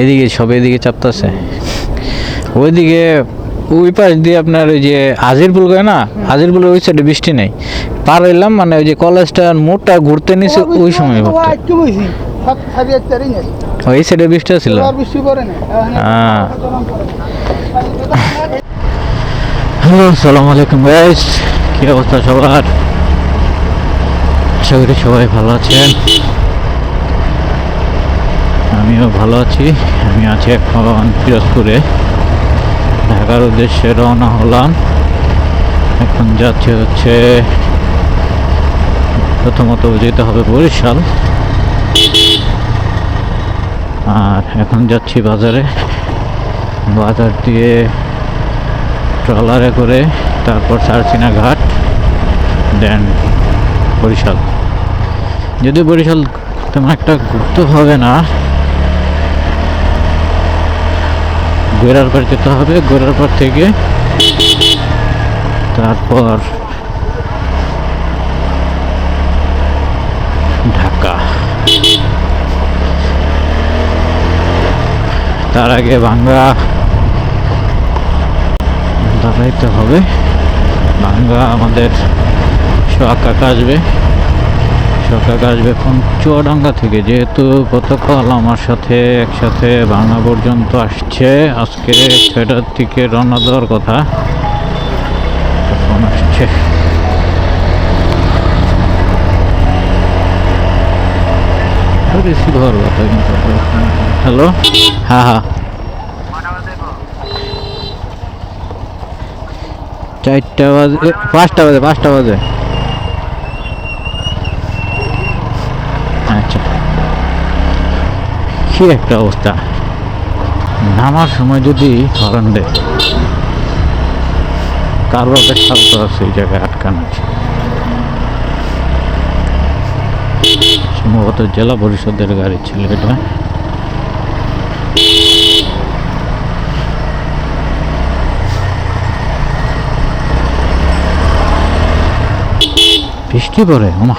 এদিকে সব এদিকে চাপতেছে। ওইদিকে ওই পাশ দিয়ে আপনার ওই যে হাজিরপুল কয় না? হাজিরপুলের ওই সাইডে বৃষ্টি নেই। পার হইলাম মানে ওই যে কলেজটার মোড়টা ঘুরতে নিছে ওই সময় ভর্তি। একটু বইছি সাত সাড়ে চারই নেই। ও, এই সাইডে বৃষ্টি ছিল হ্যাঁ। হ্যালো আসসালামু আলাইকুম গাইস কি অবস্থা সবার? আশা করি সবাই ভালো আছেন। আমিও ভালো আছি। আমি আছি এখন পিরোজপুরে। ঢাকার উদ্দেশ্যে রওনা হলাম। এখন যাচ্ছে হচ্ছে প্রথমত যেতে হবে বরিশাল। আর এখন যাচ্ছি বাজারে। বাজার দিয়ে ট্রলারে করে তারপর সারসিনা ঘাট, দেন বরিশাল। যদি বরিশাল তেমন একটা ঘুরতে হবে না গোড়ার পর যেতে হবে ঘোরার পর থেকে তারপর ঢাকা। তার আগে ভাঙ্গা দাঁড়াইতে হবে। ভাঙ্গা আমাদের সোয়াকাক আসবে। সোয়াকাক আসবে এখন চুয়াডাঙ্গা থেকে। যেহেতু গতকাল আমার সাথে একসাথে ভাঙা পর্যন্ত আসছে, আজকে ছয়টার দিকে রওনা দেওয়ার কথা। হ্যালো? হ্যাঁ হ্যাঁ। চারটা বাজে, পাঁচটা বাজে পাঁচটা বাজে আচ্ছা কি একটা অবস্থা? নামার সময় যদি হরন দেয়, কারও একটা শব্দ আছে এই জায়গায় আটকানো আছে। সম্ভবত জেলা পরিষদের গাড়ি ছিল এটা। বৃষ্টি পড়ে, ওমা।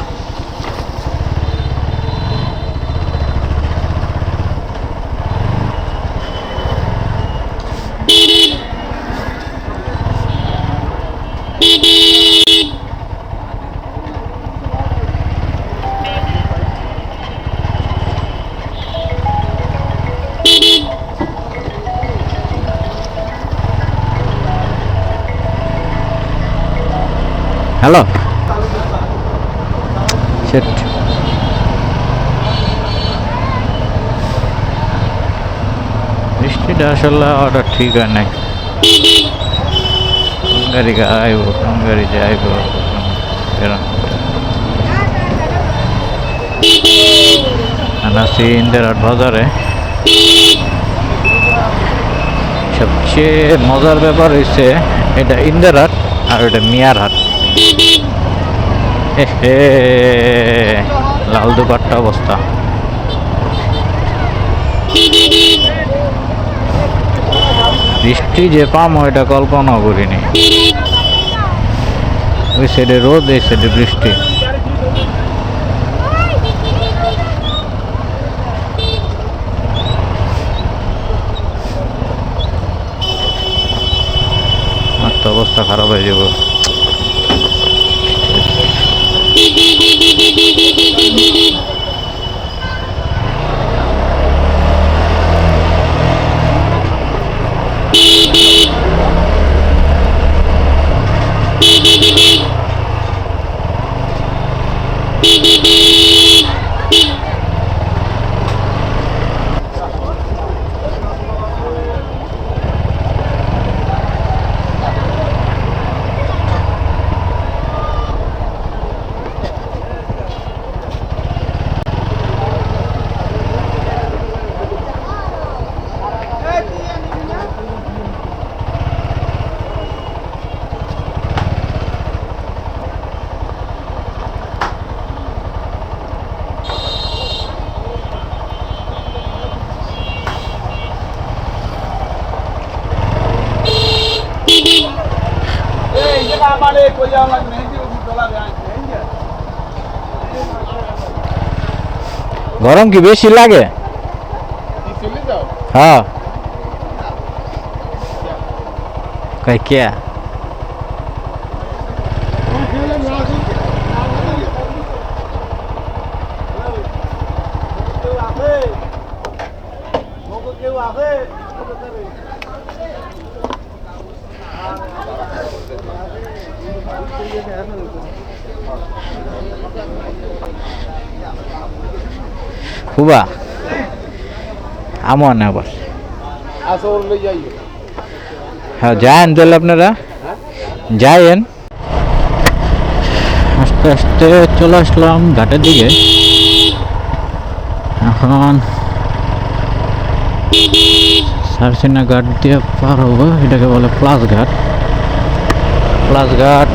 সেট। বৃষ্টিটা আসলে ওটা ঠিক হয় নাই। কোন গাড়ি আইব, কোন গাড়ি যাইব আনাসি ইন্দিরাট বাজারে। সবচেয়ে মজার ব্যাপার হচ্ছে এটা ইন্দিরাট আর এটা মিয়ার হাট। লাল দুপাট্টা অবস্থা। বৃষ্টি যে পাম এটা কল্পনা করিনি। ওই সাইডে রোদ, এই সাইডে বৃষ্টি। অবস্থা খারাপ হয়ে যাব। Thank you. গরম কি বেশি লাগে? হ্যাঁ। কই কে? হুবা আমন আবার। হ্যাঁ যায়েন তাহলে আপনারা। যায়েন। আস্তে আস্তে চলে আসলাম ঘাটের দিকে। এখন সারসিনা ঘাট দিয়ে পার হব, এটাকে বলে প্লাস ঘাট। প্লাস ঘাট।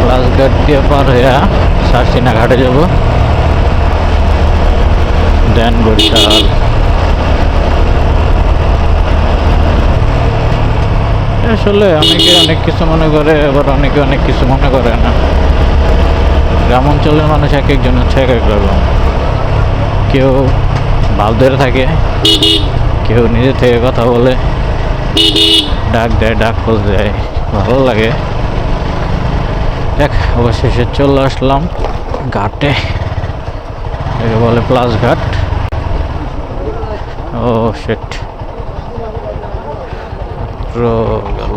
প্লাস ঘাট দিয়ে পার হইয়া সারসিনা ঘাটে যাব। দেন বরিশাল। আসলে অনেকে অনেক কিছু মনে করে, আবার অনেকে অনেক কিছু মনে করে না। গ্রাম অঞ্চলের মানুষ এক একজন হচ্ছে এক এক রকম। কেউ ভাব ধরে থাকে, কেউ নিজে থেকে কথা বলে, ডাক দেয়, ডাক খোঁজ দেয়, ভালো লাগে। দেখ, অবশেষে চলে আসলাম ঘাটে, একে বলে প্লাস ঘাট। ও সেট গেল।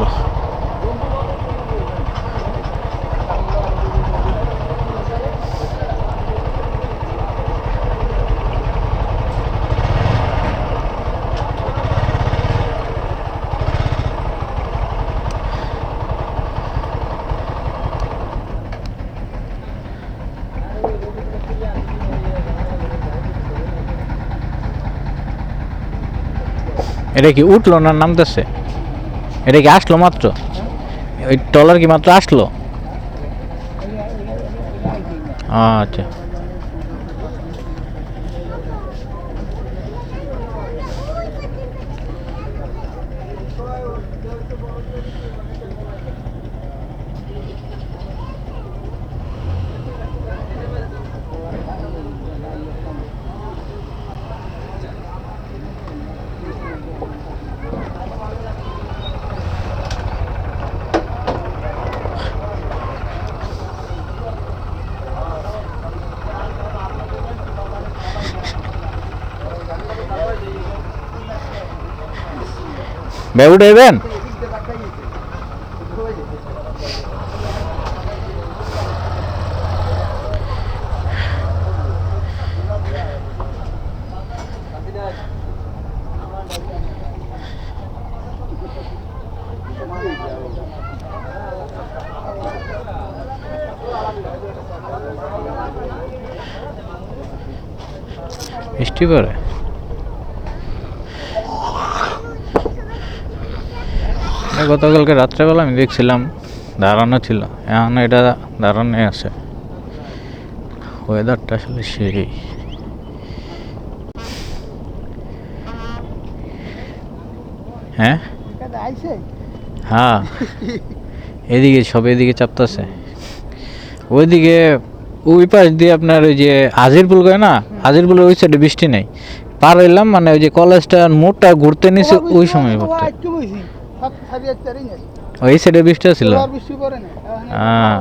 এটা কি উঠল না নামতেছে? এটা কি আসলো মাত্র? ওই ট্রলার কি মাত্র আসলো? আচ্ছা। ভাই উঠাইবেন বৃষ্টি পড়ে এটা গতকালকে রাত্রেবেলা আমি দেখছিলাম দাঁড়ানো ছিল। এখন এটা দাঁড়ানো আছে। ওয়েদারটা আসলে সেই। হ্যাঁ? হ্যাঁ। এদিকে সব এদিকে চাপতেছে। ওইদিকে ওই পাশ দিয়ে আপনার ওই যে হাজির পুল করে না? হাজির পুলের ওই সাইডে বৃষ্টি নেই। পার হইলাম মানে ওই যে কলেজটা মোড়টা ঘুরতে নিছে ওই সময় পড়তে ওই সাইডে বৃষ্টি ছিল বৃষ্টি পড়ে না হ্যাঁ